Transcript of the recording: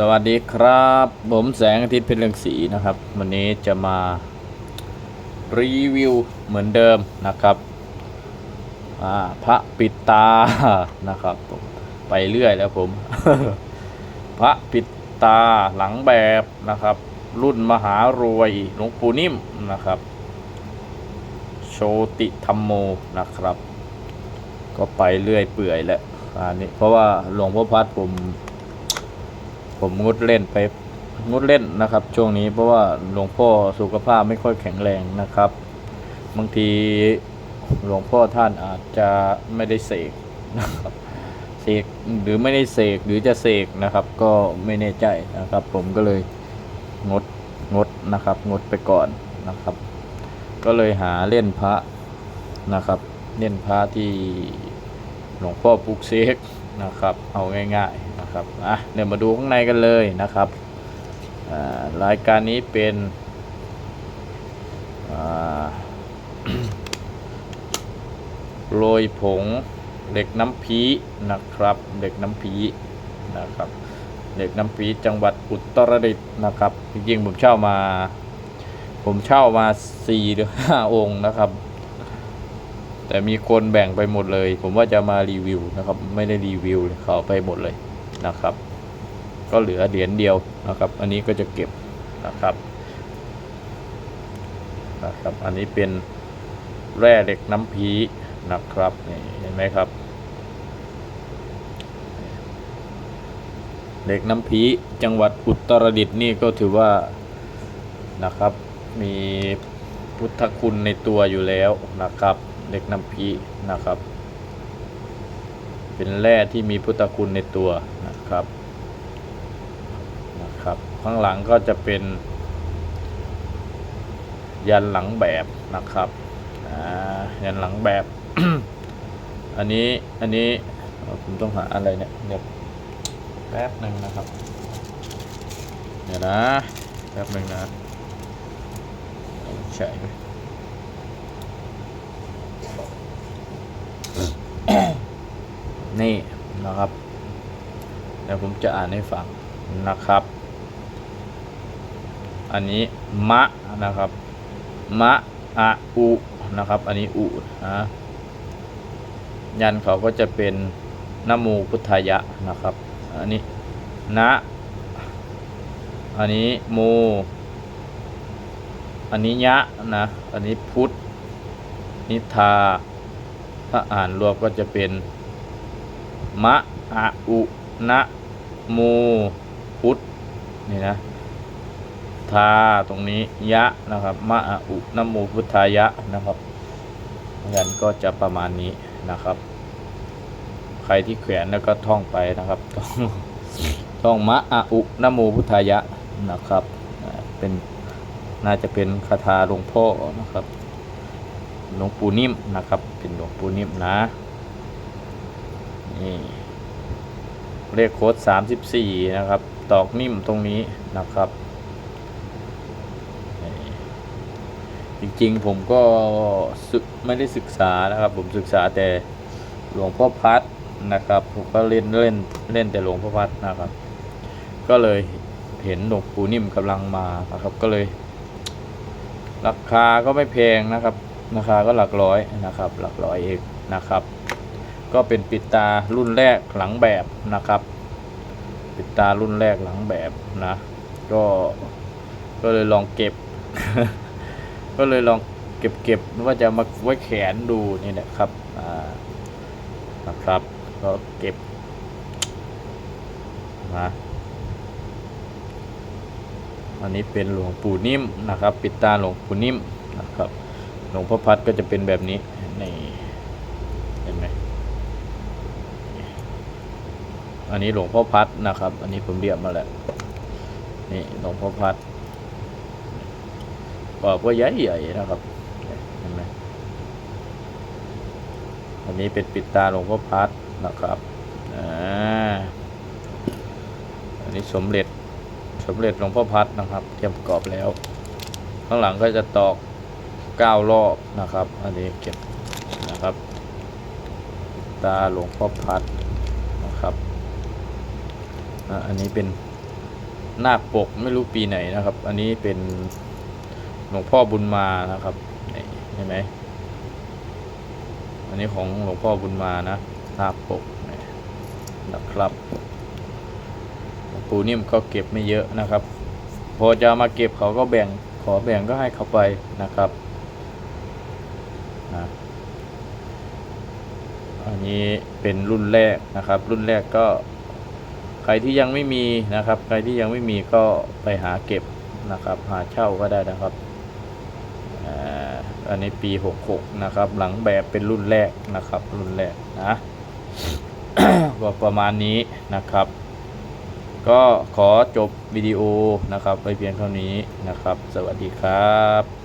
สวัสดีครับ ผมแสงอาทิตย์เพชรเรืองศรีนะครับ วันนี้จะมารีวิวเหมือนเดิมนะครับอ่าพระปิดตานะครับผมไปเรื่อยแล้วผม พระปิดตาหลังแบบนะครับ รุ่นมหารวยหลวงปู่นิ่มนะครับ โชติธรรมโมนะครับ ก็ไปเรื่อยเปื่อยแหละอันนี้เพราะว่าหลวงพ่อพัดผม ผมงดเล่นไปงดเล่นนะครับ ช่วงนี้เพราะว่าหลวงพ่อสุขภาพไม่ค่อยแข็งแรงนะครับ บางทีหลวงพ่อท่านอาจจะไม่ได้เสกนะครับเสกหรือไม่ได้เสกหรือจะเสกนะครับ ก็ไม่แน่ใจนะครับ ผมก็เลยงดงดนะครับ งดไปก่อนนะครับ ก็เลยหาเล่นพระนะครับ เล่นพระที่หลวงพ่อปลุกเสก นะครับ เอาง่ายๆนะครับอะเดี๋ยวมาดูข้างในกันเลยนะครับรายการนี้เป็นโรยผงเด็กน้ำพีนะครับเด็กน้ำพีนะครับเด็กน้ำพีจังหวัดอุตรดิตถ์นะครับจริงๆผมเช่ามา ผมเช่ามาสี่หรือห้าองค์นะครับ แต่มีคนแบ่งไปหมดเลย ผมว่าจะมารีวิวนะครับ ไม่ได้รีวิวเขาเอาไปหมดเลยนะครับ ก็เหลือเหรียญเดียวนะครับ อันนี้ก็จะเก็บนะครับนะครับ อันนี้เป็นแร่เหล็กน้ำพีนะครับนี่เห็นไหมครับเหล็กน้ำพีจังหวัดอุตรดิตถ์นี่ก็ถือว่านะครับ มีพุทธคุณในตัวอยู่แล้วนะครับ เหล็กน้ำพีนะครับ เป็นแร่ที่มีพุทธคุณในตัวนะครับนะครับ ข้างหลังก็จะเป็น ยันหลังแบบนะครับอ่ายันหลังแบบ อันนี้อันนี้ผมต้องหาอะไรเนี่ยเดี๋ยวแป๊บหนึ่งนะครับ เดี๋ยวนะแป๊บหนึ่งนะใช่ไหม นี่นะครับเดี๋ยวผมจะอ่านให้ฟังนะครับ อันนี้มะนะครับมะอะอุนะครับ อันนี้อุนะยันเขาก็จะเป็นนโมพุทธายะนะครับ อันนี้นะอันนี้โม อันนี้ยะนะ อันนี้พุทธนิทา ถ้าอ่านรวมก็จะเป็น มะอะอุนะโมพุทธนี่นะทาตรงนี้ยะนะครับมะอะอุนะโมพุทธายะนะครับยันก็จะประมาณนี้นะครับ ใครที่แขวนแล้วก็ท่องไปนะครับต้องท่องมะอะอุนะโมพุทธายะนะครับเป็นน่าจะเป็นคาถาหลวงพ่อนะครับหลวงปู่นิ่มนะครับ เป็นหลวงปู่นิ่มนะ นี่เลขโค้ดสามสิบสี่นะครับ ตอกนิ่มตรงนี้นะครับ จริงๆผมก็ไม่ได้ศึกษานะครับ ผมศึกษาแต่หลวงพ่อพัดนะครับ ผมก็เล่นเล่นเล่นแต่หลวงพ่อพัดนะครับ ก็เลยเห็นหลวงปู่นิ่มกำลังมานะครับ ก็เลย ราคาก็ไม่แพงนะครับ ราคาก็หลักร้อยนะครับ หลักร้อยเองนะครับ ก็เป็นปิดตารุ่นแรกหลังแบบนะครับ ปิดตารุ่นแรกหลังแบบนะก็ก็เลยลองเก็บ ก็เลยลองเก็บเก็บว่าจะมาไว้แขนดูนี่แหละครับอ่านะครับก็เก็บนะอันนี้เป็นหลวงปู่นิ่มนะครับ ปิดตาหลวงปู่นิ่มนะครับหลวงพ่อพัดก็จะเป็นแบบนี้นี่เห็นไหม อันนี้หลวงพ่อพัดนะครับ อันนี้ผมเรียกมาแล้วนี่หลวงพ่อพัดกรอบก็ใหญ่ๆนะครับเห็นไหมอันนี้เป็นปิดตาหลวงพ่อพัดนะครับอ่าอันนี้สมเด็จสมเด็จหลวงพ่อพัดนะครับ เตรียมปรอบแล้ว ข้างหลังก็จะตอกเก้ารอบนะครับ อันนี้เก็บนะครับ ตาหลวงพ่อพัดนะครับ อันนี้เป็นหน้าปกไม่รู้ปีไหนนะครับ อันนี้เป็นหลวงพ่อบุญมานะครับเห็นไหมอันนี้ของหลวงพ่อบุญมานะหน้าปกนะครับปูนิ่มก็เก็บไม่เยอะนะครับ พอจะมาเก็บเขาก็แบ่งขอแบ่งก็ให้เขาไปนะครับนะอันนี้เป็นรุ่นแรกนะครับ รุ่นแรกก็ รที่ยังไม่มีนะครับ ใครที่ยังไม่มีก็ไปหาเก็บนะครับ หาเช่าก็ได้นะครับอันนี้ปี 66 นะครับ หลังแบบเป็นรุ่นแรกนะครับ รุ่นแรกนะก็ประมาณนี้นะครับ ก็ขอจบวิดีโอนะครับ ไปเพียงเท่านี้นะครับ สวัสดีครับ